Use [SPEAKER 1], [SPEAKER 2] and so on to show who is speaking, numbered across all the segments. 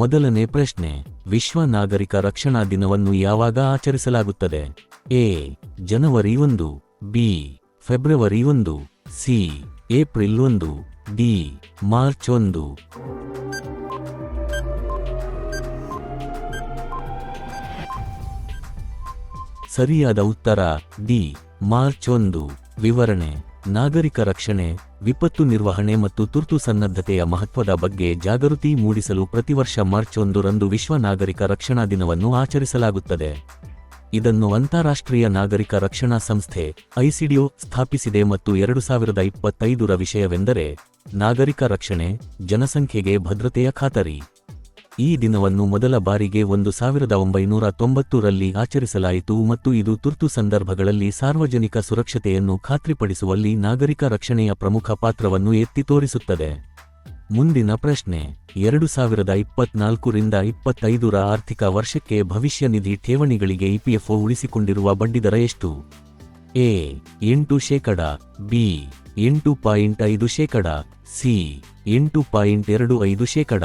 [SPEAKER 1] ಮೊದಲನೇ ಪ್ರಶ್ನೆ, ವಿಶ್ವ ನಾಗರಿಕ ರಕ್ಷಣಾ ದಿನವನ್ನು ಯಾವಾಗ ಆಚರಿಸಲಾಗುತ್ತದೆ? ಎ, ಜನವರಿ ಒಂದು, ಬಿ, ಫೆಬ್ರವರಿ ಒಂದು, ಸಿ, ಏಪ್ರಿಲ್ ಒಂದು, ಡಿ, ಮಾರ್ಚ್ ಒಂದು. ಸರಿಯಾದ ಉತ್ತರ, ಡಿ, ಮಾರ್ಚ್ ಒಂದು. ವಿವರಣೆ ನಾಗರಿಕ ರಕ್ಷಣೆ, ವಿಪತ್ತು ನಿರ್ವಹಣೆ ಮತ್ತು ತುರ್ತು ಸನ್ನದ್ಧತೆಯ ಮಹತ್ವದ ಬಗ್ಗೆ ಜಾಗೃತಿ ಮೂಡಿಸಲು ಪ್ರತಿವರ್ಷ ಮಾರ್ಚ್ ಒಂದರಂದು ವಿಶ್ವ ನಾಗರಿಕ ರಕ್ಷಣಾ ದಿನವನ್ನು ಆಚರಿಸಲಾಗುತ್ತದೆ. ಇದನ್ನು ಅಂತಾರಾಷ್ಟ್ರೀಯ ನಾಗರಿಕ ರಕ್ಷಣಾ ಸಂಸ್ಥೆ, ಐಸಿಡಿಒ, ಸ್ಥಾಪಿಸಿದೆ ಮತ್ತು ಎರಡು ಸಾವಿರದ ಇಪ್ಪತ್ತೈದರ ವಿಷಯವೆಂದರೆ, ನಾಗರಿಕ ರಕ್ಷಣೆ, ಜನಸಂಖ್ಯೆಗೆ ಭದ್ರತೆಯ ಖಾತರಿ. ಈ ದಿನವನ್ನು ಮೊದಲ ಬಾರಿಗೆ ಒಂದು ಸಾವಿರದ ಒಂಬೈನೂರ ತೊಂಬತ್ತರಲ್ಲಿ ಆಚರಿಸಲಾಯಿತು ಮತ್ತು ಇದು ತುರ್ತು ಸಂದರ್ಭಗಳಲ್ಲಿ ಸಾರ್ವಜನಿಕ ಸುರಕ್ಷತೆಯನ್ನು ಖಾತ್ರಿಪಡಿಸುವಲ್ಲಿ ನಾಗರಿಕ ರಕ್ಷಣೆಯ ಪ್ರಮುಖ ಪಾತ್ರವನ್ನು ಎತ್ತಿ ತೋರಿಸುತ್ತದೆ. ಮುಂದಿನ ಪ್ರಶ್ನೆ, ಎರಡು ಸಾವಿರದ ಇಪ್ಪತ್ನಾಲ್ಕರಿಂದ ಇಪ್ಪತ್ತೈದರ ಆರ್ಥಿಕ ವರ್ಷಕ್ಕೆ ಭವಿಷ್ಯ ನಿಧಿ ಠೇವಣಿಗಳಿಗೆ ಇಪಿಎಫ್ಒ ಉಳಿಸಿಕೊಂಡಿರುವ ಬಡ್ಡಿದರ ಎಷ್ಟು? ಎ, ಎಂಟು ಶೇಕಡ, ಬಿ, ಎಂಟು ಪಾಯಿಂಟ್ ಐದು ಶೇಕಡ, ಸಿ, ಎಂಟು ಪಾಯಿಂಟ್ ಎರಡು ಐದು ಶೇಕಡ,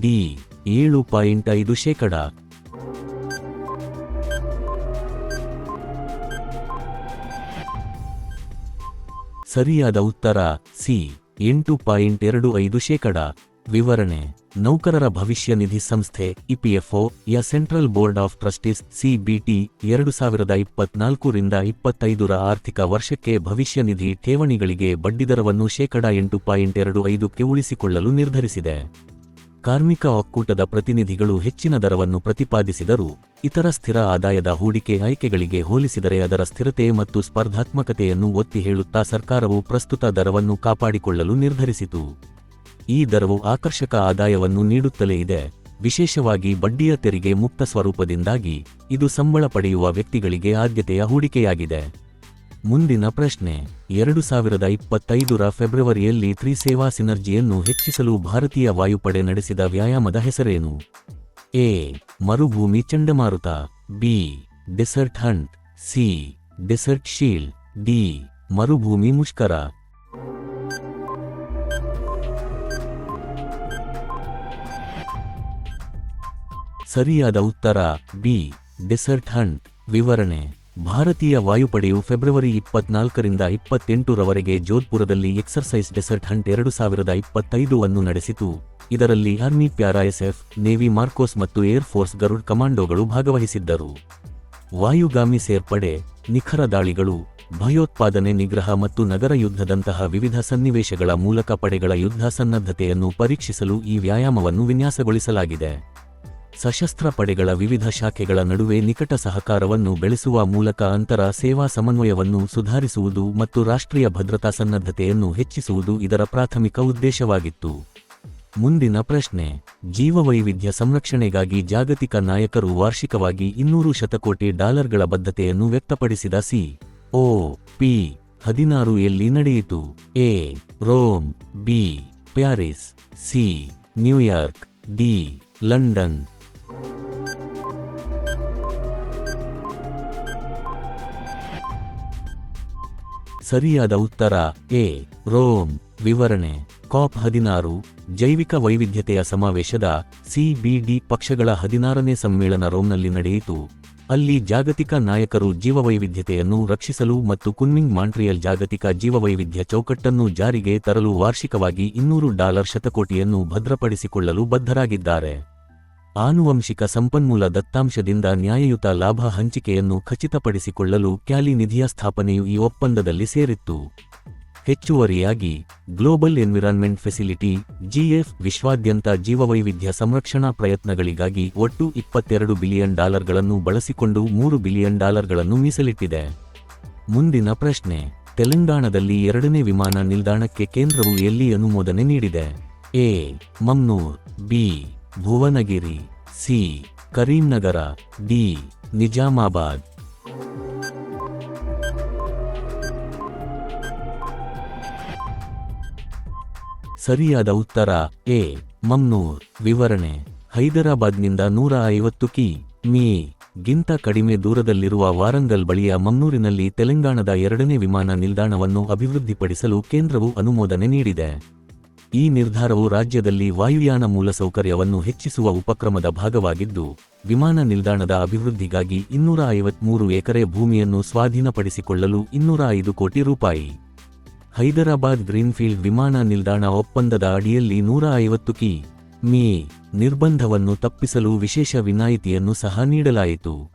[SPEAKER 1] ಡಿ ಏಳು ಪಾಯಿಂಟ್ ಐದು ಶೇಕಡ. ಸರಿಯಾದ ಉತ್ತರ, ಸಿ, ಎಂಟು ಪಾಯಿಂಟ್ ಎರಡು ಐದು ಶೇಕಡ. ವಿವರಣೆ, ನೌಕರರ ಭವಿಷ್ಯ ನಿಧಿ ಸಂಸ್ಥೆ ಇಪಿಎಫ್ಒ ಯ central board of trustees CBT ಎರಡು ಸಾವಿರದ ಇಪ್ಪತ್ನಾಲ್ಕರಿಂದ ಇಪ್ಪತ್ತೈದರ ಆರ್ಥಿಕ ವರ್ಷಕ್ಕೆ ಭವಿಷ್ಯ ನಿಧಿ ಠೇವಣಿಗಳಿಗೆ ಬಡ್ಡಿದರವನ್ನು ಶೇಕಡ ಎಂಟು ಪಾಯಿಂಟ್ ಎರಡು ಐದಕ್ಕೆ ಉಳಿಸಿಕೊಳ್ಳಲು ನಿರ್ಧರಿಸಿದೆ. ಕಾರ್ಮಿಕ ಒಕ್ಕೂಟದ ಪ್ರತಿನಿಧಿಗಳು ಹೆಚ್ಚಿನ ದರವನ್ನು ಪ್ರತಿಪಾದಿಸಿದರೂ, ಇತರ ಸ್ಥಿರ ಆದಾಯದ ಹೂಡಿಕೆ ಆಯ್ಕೆಗಳಿಗೆ ಹೋಲಿಸಿದರೆ ಅದರ ಸ್ಥಿರತೆ ಮತ್ತು ಸ್ಪರ್ಧಾತ್ಮಕತೆಯನ್ನು ಒತ್ತಿ ಹೇಳುತ್ತಾ ಸರ್ಕಾರವು ಪ್ರಸ್ತುತ ದರವನ್ನು ಕಾಪಾಡಿಕೊಳ್ಳಲು ನಿರ್ಧರಿಸಿತು. ಈ ದರವು ಆಕರ್ಷಕ ಆದಾಯವನ್ನು ನೀಡುತ್ತಲೇ ಇದೆ. ವಿಶೇಷವಾಗಿ ಬಡ್ಡಿಯ ತೆರಿಗೆ ಮುಕ್ತ ಸ್ವರೂಪದಿಂದಾಗಿ, ಇದು ಸಂಬಳ ಪಡೆಯುವ ವ್ಯಕ್ತಿಗಳಿಗೆ ಆದ್ಯತೆಯ ಹೂಡಿಕೆಯಾಗಿದೆ. ಮುಂದಿನ ಪ್ರಶ್ನೆ. ಎರಡು ಸಾವಿರದ ಇಪ್ಪತ್ತೈದರ ಫೆಬ್ರವರಿಯಲ್ಲಿ ತ್ರಿಸೇವಾ ಸಿನರ್ಜಿಯನ್ನು ಹೆಚ್ಚಿಸಲು ಭಾರತೀಯ ವಾಯುಪಡೆ ನಡೆಸಿದ ವ್ಯಾಯಾಮದ ಹೆಸರೇನು? ಎ. ಮರುಭೂಮಿ ಚಂಡಮಾರುತ, B. Desert hunt, C. Desert shield, D. ಮರುಭೂಮಿ ಮುಷ್ಕರ. ಸರಿಯಾದ ಉತ್ತರ, ಬಿ. ಡೆಸರ್ಟ್ ಹಂಟ್, ವಿವರಣೆ. ಭಾರತೀಯ ವಾಯುಪಡೆಯು ಫೆಬ್ರವರಿ ಇಪ್ಪತ್ನಾಲ್ಕರಿಂದ ಇಪ್ಪತ್ತೆಂಟರವರೆಗೆ ಜೋಧ್ಪುರದಲ್ಲಿ ಎಕ್ಸರ್ಸೈಸ್ ಡೆಸರ್ಟ್ ಹಂಟ್ ಎರಡು ಸಾವಿರದ ಇಪ್ಪತ್ತೈದು ಅನ್ನು ನಡೆಸಿತು. ಇದರಲ್ಲಿ army para SF, navy MARCOS ಮತ್ತು ಏರ್ ಫೋರ್ಸ್ ಗರುಡ್ ಕಮಾಂಡೋಗಳು ಭಾಗವಹಿಸಿದ್ದರು. ವಾಯುಗಾಮಿ ಸೇರ್ಪಡೆ, ನಿಖರ ದಾಳಿಗಳು, ಭಯೋತ್ಪಾದನೆ ನಿಗ್ರಹ ಮತ್ತು ನಗರ ಯುದ್ಧದಂತಹ ವಿವಿಧ ಸನ್ನಿವೇಶಗಳ ಮೂಲಕ ಪಡೆಗಳ ಯುದ್ಧ ಸನ್ನದ್ಧತೆಯನ್ನು ಪರೀಕ್ಷಿಸಲು ಈ ವ್ಯಾಯಾಮವನ್ನು ವಿನ್ಯಾಸಗೊಳಿಸಲಾಗಿದೆ. ಸಶಸ್ತ್ರ ಪಡೆಗಳ ವಿವಿಧ ಶಾಖೆಗಳ ನಡುವೆ ನಿಕಟ ಸಹಕಾರವನ್ನು ಬೆಳೆಸುವ ಮೂಲಕ ಅಂತರ ಸೇವಾ ಸಮನ್ವಯವನ್ನು ಸುಧಾರಿಸುವುದು ಮತ್ತು ರಾಷ್ಟ್ರೀಯ ಭದ್ರತಾ ಸನ್ನದ್ಧತೆಯನ್ನು ಹೆಚ್ಚಿಸುವುದು ಇದರ ಪ್ರಾಥಮಿಕ ಉದ್ದೇಶವಾಗಿತ್ತು. ಮುಂದಿನ ಪ್ರಶ್ನೆ, ಜೀವವೈವಿಧ್ಯ ಸಂರಕ್ಷಣೆಗಾಗಿ ಜಾಗತಿಕ ನಾಯಕರು ವಾರ್ಷಿಕವಾಗಿ ಇನ್ನೂರು ಶತಕೋಟಿ ಡಾಲರ್ಗಳ ಬದ್ಧತೆಯನ್ನು ವ್ಯಕ್ತಪಡಿಸಿದ ಸಿ. O P. ಹದಿನಾರು ಎಲ್ಲಿ ನಡೆಯಿತು. A. Rome. B. Paris. C. New York. D. London. ಸರಿಯಾದ ಉತ್ತರ, ಎ, ರೋಮ್. ವಿವರಣೆ, ಕಾಪ್ ಹದಿನಾರು, ಜೈವಿಕ ವೈವಿಧ್ಯತೆಯ ಸಮಾವೇಶದ ಸಿಬಿಡಿ ಪಕ್ಷಗಳ ಹದಿನಾರನೇ ಸಮ್ಮೇಳನ ರೋಮ್ನಲ್ಲಿ ನಡೆಯಿತು. ಅಲ್ಲಿ ಜಾಗತಿಕ ನಾಯಕರು ಜೀವವೈವಿಧ್ಯತೆಯನ್ನು ರಕ್ಷಿಸಲು ಮತ್ತು ಕುನ್ಮಿಂಗ್ ಮಾಂಟ್ರಿಯಲ್ ಜಾಗತಿಕ ಜೀವವೈವಿಧ್ಯ ಚೌಕಟ್ಟನ್ನು ಜಾರಿಗೆ ತರಲು ವಾರ್ಷಿಕವಾಗಿ ಇನ್ನೂರು ಡಾಲರ್ ಶತಕೋಟಿಯನ್ನು ಭದ್ರಪಡಿಸಿಕೊಳ್ಳಲು ಬದ್ಧರಾಗಿದ್ದಾರೆ. ಆನುವಂಶಿಕ ಸಂಪನ್ಮೂಲ ದತ್ತಾಂಶದಿಂದ ನ್ಯಾಯಯುತ ಲಾಭ ಹಂಚಿಕೆಯನ್ನು ಖಚಿತಪಡಿಸಿಕೊಳ್ಳಲು ಕ್ಯಾಲಿ ನಿಧಿಯ ಸ್ಥಾಪನೆಯು ಈ ಒಪ್ಪಂದದಲ್ಲಿ ಸೇರಿತ್ತು. ಹೆಚ್ಚುವರಿಯಾಗಿ, ಗ್ಲೋಬಲ್ ಎನ್ವಿರಾನ್ಮೆಂಟ್ ಫೆಸಿಲಿಟಿ ಜಿಎಫ್ ವಿಶ್ವಾದ್ಯಂತ ಜೀವವೈವಿಧ್ಯ ಸಂರಕ್ಷಣಾ ಪ್ರಯತ್ನಗಳಿಗಾಗಿ ಒಟ್ಟು ಇಪ್ಪತ್ತೆರಡು ಬಿಲಿಯನ್ ಡಾಲರ್ಗಳನ್ನು ಬಳಸಿಕೊಂಡು ಮೂರು ಬಿಲಿಯನ್ ಡಾಲರ್ಗಳನ್ನು ಮೀಸಲಿಟ್ಟಿದೆ. ಮುಂದಿನ ಪ್ರಶ್ನೆ, ತೆಲಂಗಾಣದಲ್ಲಿ ಎರಡನೇ ವಿಮಾನ ನಿಲ್ದಾಣಕ್ಕೆ ಕೇಂದ್ರವು ಎಲ್ಲಿ ಅನುಮೋದನೆ ನೀಡಿದೆ? A, Mamnoor, B Bhuvanagiri, C. Karimnagar, D. Nizamabad. ಸರಿಯಾದ ಉತ್ತರ, ಎ. ಮಮ್ನೂರ್. ವಿವರಣೆ, ಹೈದರಾಬಾದ್ನಿಂದ ನೂರ ಐವತ್ತು ಕಿ. ಮೀ. ಗಿಂತ ಕಡಿಮೆ ದೂರದಲ್ಲಿರುವ ವಾರಂಗಲ್ ಬಳಿಯ ಮಮ್ನೂರಿನಲ್ಲಿ ತೆಲಂಗಾಣದ ಎರಡನೇ ವಿಮಾನ ನಿಲ್ದಾಣವನ್ನು ಅಭಿವೃದ್ಧಿಪಡಿಸಲು ಕೇಂದ್ರವು ಅನುಮೋದನೆ ನೀಡಿದೆ. ಈ ನಿರ್ಧಾರವು ರಾಜ್ಯದಲ್ಲಿ ವಾಯುಯಾನ ಮೂಲಸೌಕರ್ಯವನ್ನು ಹೆಚ್ಚಿಸುವ ಉಪಕ್ರಮದ ಭಾಗವಾಗಿದ್ದು, ವಿಮಾನ ನಿಲ್ದಾಣದ ಅಭಿವೃದ್ಧಿಗಾಗಿ ಇನ್ನೂರ ಐವತ್ಮೂರು ಎಕರೆ ಭೂಮಿಯನ್ನು ಸ್ವಾಧೀನಪಡಿಸಿಕೊಳ್ಳಲು ಇನ್ನೂರ ಐದು ಕೋಟಿ ರೂಪಾಯಿ. ಹೈದರಾಬಾದ್ ಗ್ರೀನ್ಫೀಲ್ಡ್ ವಿಮಾನ ನಿಲ್ದಾಣ ಒಪ್ಪಂದದ ಅಡಿಯಲ್ಲಿ ನೂರ ಐವತ್ತು ಕಿ. ಮೀ. ನಿರ್ಬಂಧವನ್ನು ತಪ್ಪಿಸಲು ವಿಶೇಷ ವಿನಾಯಿತಿಯನ್ನು ಸಹ ನೀಡಲಾಯಿತು.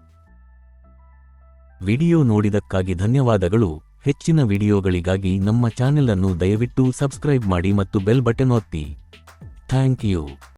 [SPEAKER 1] ವಿಡಿಯೋ ನೋಡಿದಕ್ಕಾಗಿ ಧನ್ಯವಾದಗಳು. ಹೆಚ್ಚಿನ ವಿಡಿಯೋಗಳಿಗಾಗಿ ನಮ್ಮ ಚಾನೆಲ್ ಅನ್ನು ದಯವಿಟ್ಟು ಸಬ್ಸ್ಕ್ರೈಬ್ ಮಾಡಿ ಮತ್ತು ಬೆಲ್ ಬಟನ್ ಒತ್ತಿ. Thank you.